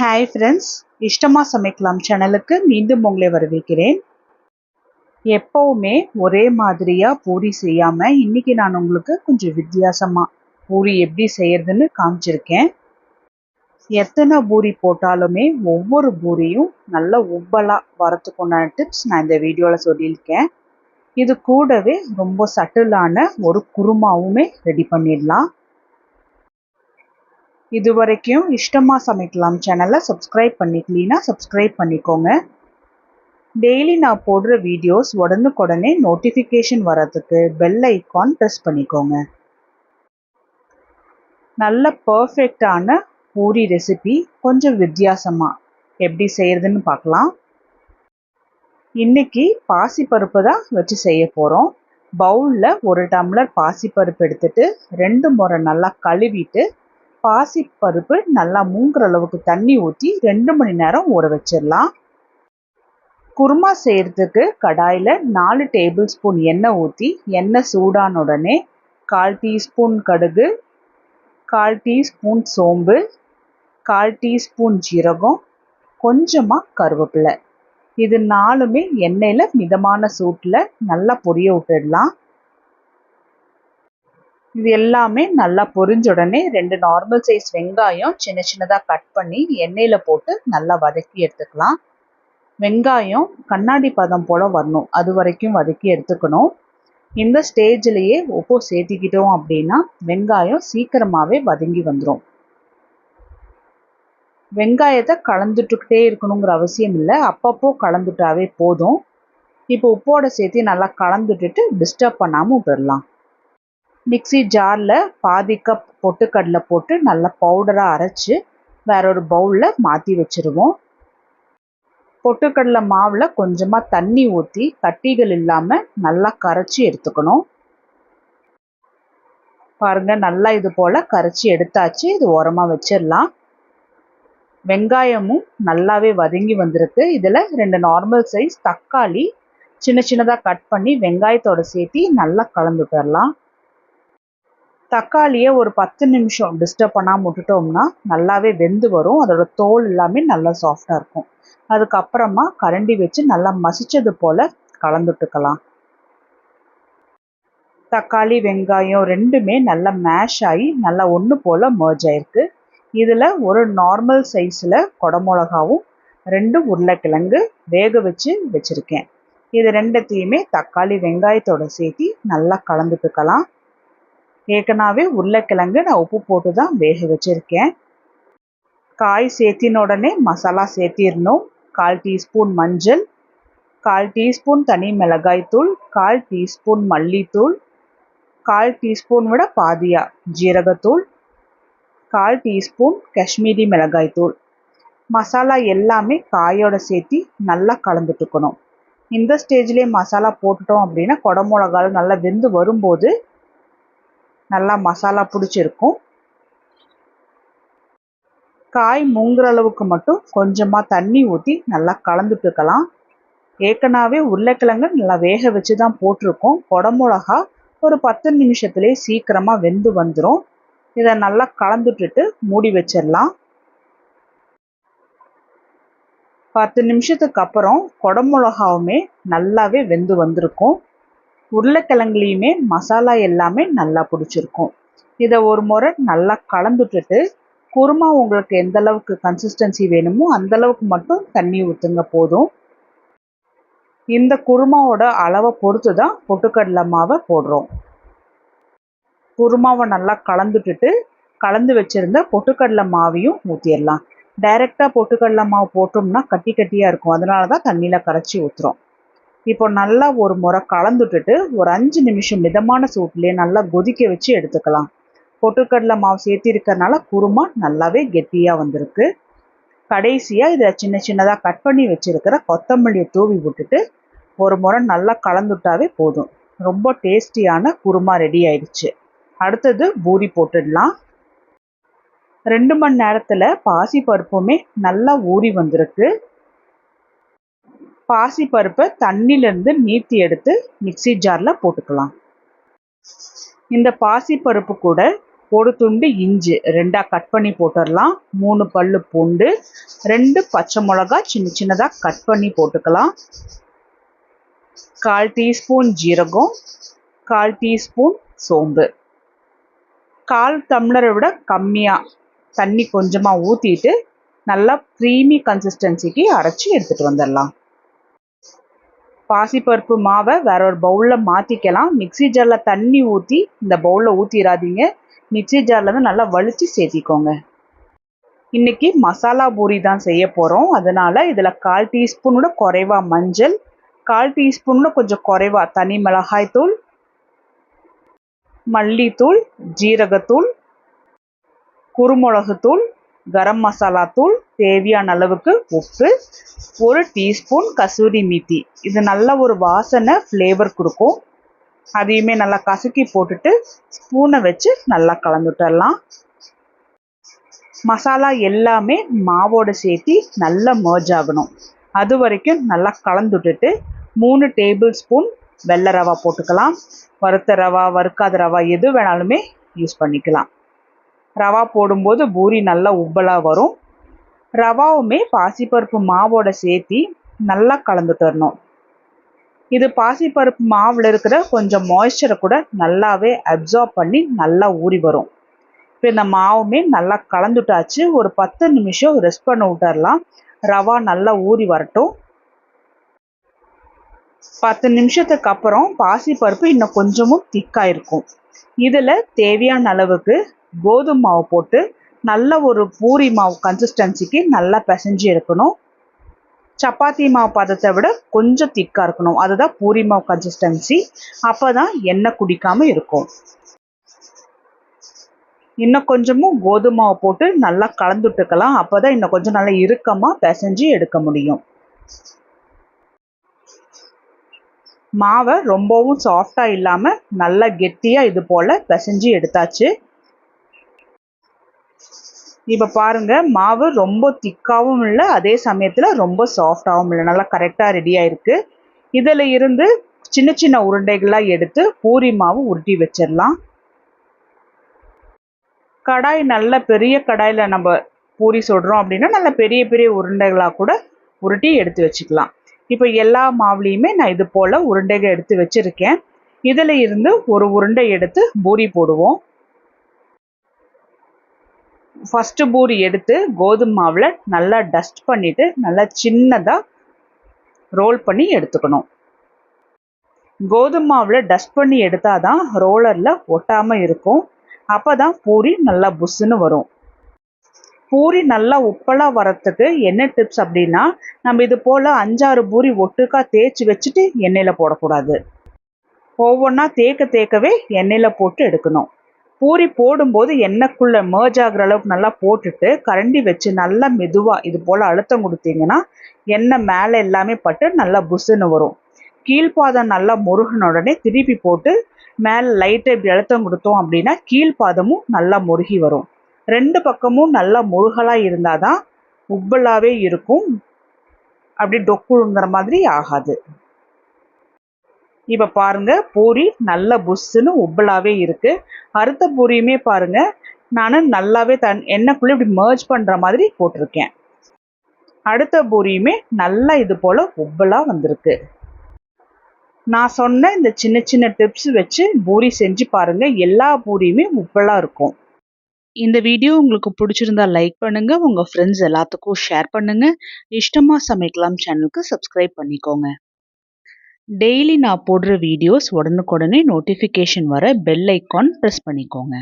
Hi friends இஷ்டமாக சமைக்கலாம் சேனலுக்கு மீண்டும் உங்களை வரவேற்கிறேன். எப்போவுமே ஒரே மாதிரியாக பூரி செய்யாமல் இன்றைக்கி நான் உங்களுக்கு கொஞ்சம் வித்தியாசமாக பூரி எப்படி செய்யறதுன்னு காமிச்சிருக்கேன். எத்தனை பூரி போட்டாலுமே ஒவ்வொரு பூரியும் நல்ல உப்பலாக வரத்துக்குண்டான டிப்ஸ் நான் இந்த வீடியோவில் சொல்லியிருக்கேன். இது கூடவே ரொம்ப சட்டிலான ஒரு குருமாவுமே ரெடி பண்ணிடலாம். இது வரைக்கும் இஷ்டமாக சமைக்கலாம் சேனலை சப்ஸ்கிரைப் பண்ணிக்கலீனா சப்ஸ்கிரைப் பண்ணிக்கோங்க. டெய்லி நான் போடுற வீடியோஸ் உடனுக்குடனே நோட்டிஃபிகேஷன் வரத்துக்கு பெல் ஐக்கான் ப்ரெஸ் பண்ணிக்கோங்க. நல்ல பர்ஃபெக்டான பூரி ரெசிபி கொஞ்சம் வித்தியாசமாக எப்படி செய்கிறதுன்னு பார்க்கலாம். இன்னைக்கு பாசிப்பருப்பு தான் வச்சு செய்ய போகிறோம் பவுலில் ஒரு டம்ளர் பாசிப்பருப்பு எடுத்துட்டு ரெண்டு முறை நல்லா கழுவிட்டு பாசிப்பருப்பு நல்லா மூங்குற அளவுக்கு தண்ணி ஊற்றி ரெண்டு மணி நேரம் ஊற வச்சிடலாம் குருமா செய்கிறதுக்கு கடாயில் நாலு டேபிள் ஸ்பூன் எண்ணெய் ஊற்றி எண்ணெய் சூடான உடனே கால் டீஸ்பூன் கடுகு கால் டீஸ்பூன் சோம்பு கால் டீஸ்பூன் ஜீரகம் கொஞ்சமாக கருவேப்பிலை. இது நாலுமே எண்ணெயில் மிதமான சூட்டில் நல்லா பொரிய விட்டுடலாம். இது எல்லாமே நல்லா பொரிஞ்ச உடனே ரெண்டு நார்மல் சைஸ் வெங்காயம் சின்ன சின்னதாக கட் பண்ணி எண்ணெயில் போட்டு நல்லா வதக்கி எடுத்துக்கலாம். வெங்காயம் கண்ணாடி பதம் போல் வரணும். அது வரைக்கும் வதக்கி எடுத்துக்கணும். இந்த ஸ்டேஜ்லேயே உப்பு சேர்த்திக்கிட்டோம் அப்படின்னா வெங்காயம் சீக்கிரமாகவே வதங்கி வந்துடும் வெங்காயத்தை கலந்துட்டுக்கிட்டே இருக்கணுங்கிற அவசியம் இல்லை. அப்பப்போ கலந்துட்டாவே போதும். இப்போ உப்போட சேர்த்து நல்லா கலந்துட்டுட்டு டிஸ்டர்ப் பண்ணாமல் விட்டுடலாம் மிக்சி ஜாரில் பாதி கப் பொட்டுக்கடலை போட்டு நல்லா பவுடராக அரைச்சி வேற ஒரு பவுலில் மாற்றி வச்சுருவோம். பொட்டுக்கடலை மாவில் கொஞ்சமாக தண்ணி ஊற்றி கட்டிகள் இல்லாமல் நல்லா கரைச்சி எடுத்துக்கணும். பாருங்கள் நல்லா இது போல் கரைச்சி எடுத்தாச்சு. இது உரமாக வச்சிடலாம். வெங்காயமும் நல்லாவே வதங்கி வந்திருக்கு. இதில் ரெண்டு நார்மல் சைஸ் தக்காளி சின்ன சின்னதாக கட் பண்ணி வெங்காயத்தோட சேர்த்து நல்லா கலந்து தரலாம் தக்காளியை ஒரு பத்து நிமிஷம் டிஸ்டர்ப் பண்ணாமல் விட்டுட்டோம்னா நல்லாவே வெந்து வரும். அதோட தோல் எல்லாமே நல்லா சாஃப்டாக இருக்கும். அதுக்கப்புறமா கரண்டி வச்சு நல்லா மசிச்சது போல் கலந்துட்டுக்கலாம். தக்காளி வெங்காயம் ரெண்டுமே நல்லா மேஷ் ஆகி நல்லா ஒன்று போல் மர்ஜ் ஆயிருக்கு. இதில் ஒரு நார்மல் சைஸில் குடமிளகாவும் ரெண்டு உருளைக்கிழங்கு வேக வச்சு வச்சுருக்கேன். இது ரெண்டத்தையுமே தக்காளி வெங்காயத்தோட சேர்த்து நல்லா கலந்துட்டுக்கலாம். ஏற்கனவே உருளைக்கிழங்கு நான் உப்பு போட்டு தான் வேக வச்சுருக்கேன். காய் சேர்த்தின உடனே மசாலா சேர்த்திடணும். கால் டீஸ்பூன் மஞ்சள் கால் டீஸ்பூன் தனி மிளகாய் தூள் கால் டீஸ்பூன் மல்லித்தூள் கால் டீஸ்பூன் விட பாதியா ஜீரகத்தூள் கால் டீஸ்பூன் காஷ்மீரி மிளகாய் தூள். மசாலா எல்லாமே காயோட சேர்த்து நல்லா கலந்துட்டுக்கணும். இந்த ஸ்டேஜ்லேயே மசாலா போட்டுட்டோம் அப்படின்னா குடமிளகால் நல்லா வெந்து வரும்போது நல்லா மசாலா பிடிச்சிருக்கும். காய் முங்குற அளவுக்கு மட்டும் கொஞ்சமாக தண்ணி ஊற்றி நல்லா கலந்துட்டுக்கலாம் ஏற்கனவே உருளைக்கிழங்கு நல்லா வேக வச்சு தான் போட்டிருக்கோம். குடமிளகா ஒரு பத்து நிமிஷத்துலேயே சீக்கிரமாக வெந்து வந்துடும் இதை நல்லா கலந்துட்டுட்டு மூடி வச்சிடலாம். பத்து நிமிஷத்துக்கு அப்புறம் குடமிளகாவுமே நல்லாவே வெந்து வந்திருக்கும். உருளைக்கிழங்குலையுமே மசாலா எல்லாமே நல்லா பிடிச்சிருக்கும். இதை ஒரு முறை நல்லா கலந்துட்டுட்டு குருமா உங்களுக்கு எந்த அளவுக்கு கன்சிஸ்டன்சி வேணுமோ அந்த அளவுக்கு மட்டும் தண்ணி ஊற்றுங்க போதும். இந்த குருமாவோட அளவை பொறுத்து தான் பொட்டுக்கடலை மாவை போடுறோம். குருமாவை நல்லா கலந்துட்டுட்டு கலந்து வச்சுருந்த பொட்டுக்கடலை மாவையும் ஊற்றிடலாம் டைரெக்டாக பொட்டுக்கடலை மாவு போட்டோம்னா கட்டி கட்டியாக இருக்கும். அதனால தான் தண்ணியில் கரைச்சி ஊற்றுறோம் இப்போ நல்லா ஒரு முறை கலந்துட்டுட்டு ஒரு அஞ்சு நிமிஷம் மிதமான சூட்லேயே நல்லா கொதிக்க வச்சு எடுத்துக்கலாம். பொட்டுக்கடலை மாவு சேர்த்திருக்கறனால குருமா நல்லாவே கெட்டியாக வந்திருக்கு. கடைசியாக இதை சின்ன சின்னதாக கட் பண்ணி வச்சுருக்கிற கொத்தமல்லியை தூவி விட்டுட்டு ஒரு முறை நல்லா கலந்துட்டாவே போதும். ரொம்ப டேஸ்டியான குருமா ரெடி ஆயிடுச்சு. அடுத்தது பூரி போட்டுடலாம். ரெண்டு மணி நேரத்தில் பாசி பருப்புமே நல்லா ஊறி வந்திருக்கு. பாசி பருப்பை தண்ணியிலேருந்து நீர்த்தி எடுத்து மிக்சி ஜாரில் போட்டுக்கலாம். இந்த பாசி பருப்பு கூட ஒரு துண்டு இஞ்சி ரெண்டாக கட் பண்ணி போட்டுடலாம் மூணு பல் பூண்டு ரெண்டு பச்சை மிளகா சின்ன சின்னதாக கட் பண்ணி போட்டுக்கலாம். கால் டீஸ்பூன் ஜீரகம் கால் டீஸ்பூன் சோம்பு. கால் டம்ளரை விட கம்மியாக தண்ணி கொஞ்சமாக ஊற்றிட்டு நல்லா க்ரீமி கன்சிஸ்டன்சிக்கு அரைச்சி எடுத்துகிட்டு வந்துடலாம் பாசிப்பருப்பு மாவை வேற ஒரு பவுலில் மாற்றிக்கலாம் மிக்சி ஜாரில் தண்ணி ஊற்றி இந்த பவுலில் ஊற்றிடாதீங்க மிக்சி ஜாரில் நல்லா வலித்து சேர்த்திக்கோங்க. இன்றைக்கி மசாலா பூரி தான் செய்ய போகிறோம் அதனால் இதில் கால் டீஸ்பூனோட குறைவா மஞ்சள் கால் டீஸ்பூனோட கொஞ்சம் குறைவா தனி மிளகாய் தூள் மல்லித்தூள் ஜீரகத்தூள் குருமிளகுத்தூள் கரம் மசாலா தூள் தேவையான அளவுக்கு உப்பு ஒரு டீஸ்பூன் கசூரி மீத்தி. இது நல்ல ஒரு வாசனை ஃப்ளேவர் கொடுக்கும். அதையுமே நல்லா கசக்கி போட்டுட்டு ஸ்பூனை வச்சு நல்லா கலந்துட்டரலாம். மசாலா எல்லாமே மாவோட சேர்த்து நல்லா மர்ஜ் ஆகணும். அது வரைக்கும் நல்லா கலந்துட்டுட்டு மூணு டேபிள் ஸ்பூன் வெள்ளை ரவா போட்டுக்கலாம். வறுத்த ரவா வறுக்காத ரவா எது வேணாலுமே யூஸ் பண்ணிக்கலாம். ரவா போடும்போது பூரி நல்லா உப்பலாக வரும். ரவாவுமே பாசிப்பருப்பு மாவோட சேர்த்தி நல்லா கலந்துட்டு வரணும் இது பாசிப்பருப்பு மாவில் இருக்கிற கொஞ்சம் மாய்ஸ்சரை கூட நல்லாவே அப்சார்ப் பண்ணி நல்லா ஊறி வரும். இப்போ இந்த மாவுமே நல்லா கலந்துட்டாச்சு. ஒரு பத்து நிமிஷம் ரெஸ்ட் பண்ண விட்டுறலாம். ரவா நல்லா ஊறி வரட்டும். பத்து நிமிஷத்துக்கு அப்புறம் பாசிப்பருப்பு இன்னும் கொஞ்சமும் திக்காக இருக்கும். இதில் தேவையான அளவுக்கு கோதுமை மாவு போட்டு நல்ல ஒரு பூரி மாவு கன்சிஸ்டன்சிக்கு நல்லா பிசைஞ்சு எடுக்கணும். சப்பாத்தி மாவு பதத்தை விட கொஞ்சம் திக்காக இருக்கணும். அதுதான் பூரி மாவு கன்சிஸ்டன்சி அப்போ தான் எண்ணெய் குடிக்காமல் இருக்கும். இன்னும் கொஞ்சமும் கோதுமை மாவு போட்டு நல்லா கலந்துட்டுக்கலாம். அப்போ தான் இன்னும் கொஞ்சம் நல்லா இறுக்கமாக பிசைஞ்சு எடுக்க முடியும். மாவை ரொம்பவும் சாஃப்டாக இல்லாமல் நல்லா கெட்டியாக இது போல் பிசைஞ்சு எடுத்தாச்சு. இப்போ பாருங்க மாவு ரொம்ப திக்காகவும் இல்லை அதே சமயத்தில் ரொம்ப சாஃப்டாகவும் இல்லை. நல்லா கரெக்டாக ரெடி ஆயிருக்கு. இதில் இருந்து சின்ன சின்ன உருண்டைகளாக எடுத்து பூரி மாவு உருட்டி வச்சிடலாம். கடாய் நல்ல பெரிய கடாயில் நம்ம பூரி சுடுறோம் அப்படின்னா நல்ல பெரிய பெரிய உருண்டைகளாக கூட உருட்டி எடுத்து வச்சுக்கலாம். இப்போ எல்லா மாவுலேயுமே நான் இது போல் உருண்டைகள் எடுத்து வச்சுருக்கேன். இதில் இருந்து ஒரு உருண்டை எடுத்து பூரி போடுவோம். ஃபஸ்ட்டு பூரி எடுத்து கோதுமை மாவில் நல்லா டஸ்ட் பண்ணிவிட்டு நல்லா சின்னதாக ரோல் பண்ணி எடுத்துக்கணும். கோதுமை மாவில் டஸ்ட் பண்ணி எடுத்தால் தான் ரோலரில் ஒட்டாமல் இருக்கும். அப்போ தான் பூரி நல்லா புஷ்ஷுன்னு வரும். பூரி நல்லா உப்பலாக வரத்துக்கு என்ன டிப்ஸ் அப்படின்னா நம்ம இது போல் அஞ்சாறு பூரி ஒட்டுக்கா தேய்ச்சி வச்சுட்டு எண்ணெயில் போடக்கூடாது. ஒவ்வொன்றா தேக்க தேக்கவே எண்ணெயில் போட்டு எடுக்கணும். பூரி போடும்போது எண்ணெய்க்குள்ளே மேர்ஜ் ஆகிற அளவுக்கு நல்லா போட்டுட்டு கரண்டி வச்சு நல்லா மெதுவாக இது போல் அழுத்தம் கொடுத்தீங்கன்னா எண்ணெய் மேலே எல்லாமே பட்டு நல்லா புசுன்னு வரும். கீழ்ப்பாதம் நல்லா முருகின உடனே திருப்பி போட்டு மேலே லைட்டாக இப்படி அழுத்தம் கொடுத்தோம் அப்படின்னா கீழ்ப்பாதமும் நல்லா முருகி வரும். ரெண்டு பக்கமும் நல்லா முருகலாக இருந்தால் தான் உப்பலாகவே இருக்கும். அப்படி டொக்குங்கிற மாதிரி ஆகாது. இப்போ பாருங்க பூரி நல்ல புஷ்ஷுன்னு உப்பலாகவே இருக்குது அறுத்த பூரியுமே பாருங்க நான் நல்லாவே தன் எண்ணெய்க்குள்ளே இப்படி மர்ஜ் பண்ணுற மாதிரி போட்டிருக்கேன். அடுத்த பூரியுமே நல்லா இது போல் உப்பலாக வந்திருக்கு. நான் சொன்ன இந்த சின்ன சின்ன டிப்ஸ் வச்சு பூரி செஞ்சு பாருங்க எல்லா பூரியுமே உப்பலாக இருக்கும். இந்த வீடியோ உங்களுக்கு பிடிச்சிருந்தா லைக் பண்ணுங்க உங்க ஃப்ரெண்ட்ஸ் எல்லாத்துக்கும் ஷேர் பண்ணுங்க. இஷ்டமா சமைக்கலாம் சேனலுக்கு சப்ஸ்கிரைப் பண்ணிக்கோங்க. டெய்லி நான் போடுற வீடியோஸ் உடனுக்குடனே நோட்டிஃபிகேஷன் வர பெல் ஐக்கான் ப்ரெஸ் பண்ணிக்கோங்க.